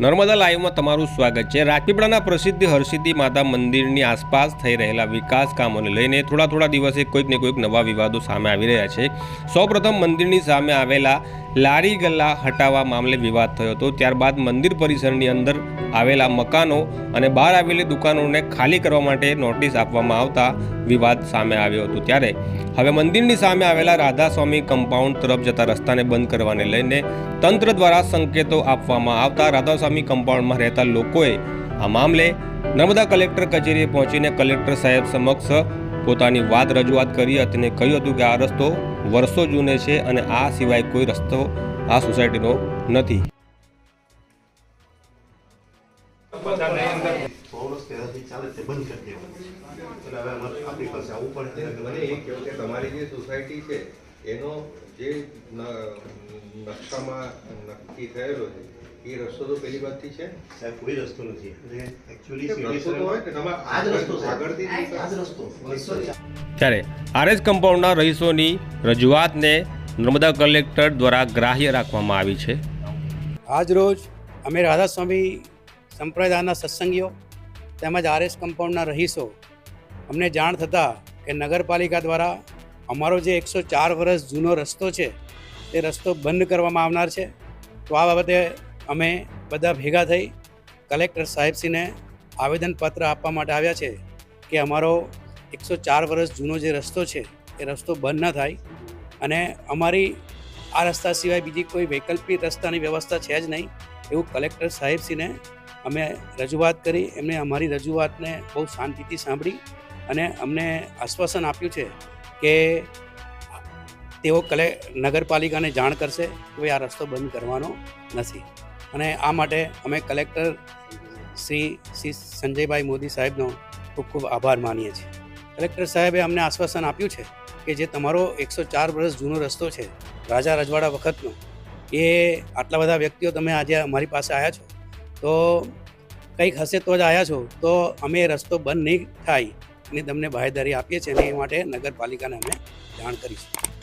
નર્મદા લાઈવમાં તમારું સ્વાગત છે. રાજપીપળાના પ્રસિદ્ધ હરસિદ્ધિ માતા મંદિરની આસપાસ થઈ રહેલા વિકાસ કામોને લઈને થોડા થોડા દિવસે કોઈક ને કોઈક નવા વિવાદો સામે આવી રહ્યા છે. સૌપ્રથમ મંદિરની સામે આવેલા લારી ગલ્લા હટાવવા મામલે વિવાદ થયો હતો. ત્યારબાદ મંદિર પરિસરની અંદર આવેલા મકાનો અને બહાર આવેલી દુકાનોને ખાલી કરવા માટે નોટિસ આપવામાં આવતા વિવાદ સામે આવ્યો હતો ત્યારે. હવે મંદિરની સામે આવેલા રાધાસ્વામી કમ્પાઉન્ડ તરફ જતા રસ્તાને બંધ કરવાને લઈને તંત્ર દ્વારા સંકેતો આપવામાં આવતા રાધાસ્વામી કમ્પાઉન્ડમાં રહેતા લોકોએ આ મામલે નર્મદા કલેક્ટર કચેરીએ પહોંચીને કલેક્ટર સાહેબ સમક્ષ પોતાની વાત રજૂઆત કરી હતી અને કહ્યું હતું કે આ રસ્તો વર્ષો જૂને છે અને આ સિવાય કોઈ રસ્તો આ સોસાયટીનો નથી. તમારી જે સોસાયટી છે એનો જે નકશામાં નક્કી થયેલો છે એ રસ્તો તો પેલી બાજુથી છે? સાહેબ કોઈ રસ્તો નથી. ત્યારે આરએસ કમ્પાઉન્ડના રહીશોની રજૂઆતને નર્મદા કલેક્ટર દ્વારા ગ્રાહ્ય રાખવામાં આવી છે. આજ રોજ અમે રાધાસ્વામી સંપ્રદાયના સત્સંગીઓ તેમજ આરએસ કમ્પાઉન્ડના રહીશો, અમને જાણ થતાં કે નગરપાલિકા દ્વારા અમારો જે એકસો ચાર વર્ષ જૂનો રસ્તો છે, તે રસ્તો બંધ કરવામાં આવનાર છે. તો આ બાબતે અમે બધા ભેગા થઈ કલેક્ટર સાહેબશ્રીને આવેદનપત્ર આપવા માટે આવ્યા છે કે અમારો એકસો ચાર વર્ષ જૂનો જે રસ્તો છે, એ રસ્તો બંધ ન થાય અને અમારી આ રસ્તા સિવાય બીજી કોઈ વૈકલ્પિક રસ્તાની વ્યવસ્થા છે જ નહીં એવું કલેક્ટર સાહેબશ્રીને અમે રજૂઆત કરી, એમણે અમારી રજૂઆતને બહુ શાંતિથી સાંભળી અને અમને આશ્વાસન આપ્યું છે કે તેઓ કલે નગરપાલિકાને જાણ કરશે કે આ રસ્તો બંધ કરવાનો નથી. અને આ માટે અમે કલેક્ટર શ્રી શ્રી સંજયભાઈ મોદી સાહેબનો ખૂબ ખૂબ આભાર માનીએ છીએ. કલેક્ટર સાહેબે અમને આશ્વાસન આપ્યું છે કે જે તમારો એકસો ચાર વર્ષ જૂનો રસ્તો છે, રાજા રજવાડા વખતનો, એ આટલા બધા વ્યક્તિઓ તમે આજે અમારી પાસે આવ્યા છો. તો કંઈક હશે તો જ આવ્યા છો. તો અમે રસ્તો બંધ નહીં થાય. એની તમને બાહેદારી આપીએ છીએ અને એ માટે નગરપાલિકાને અમે જાણ કરીશું.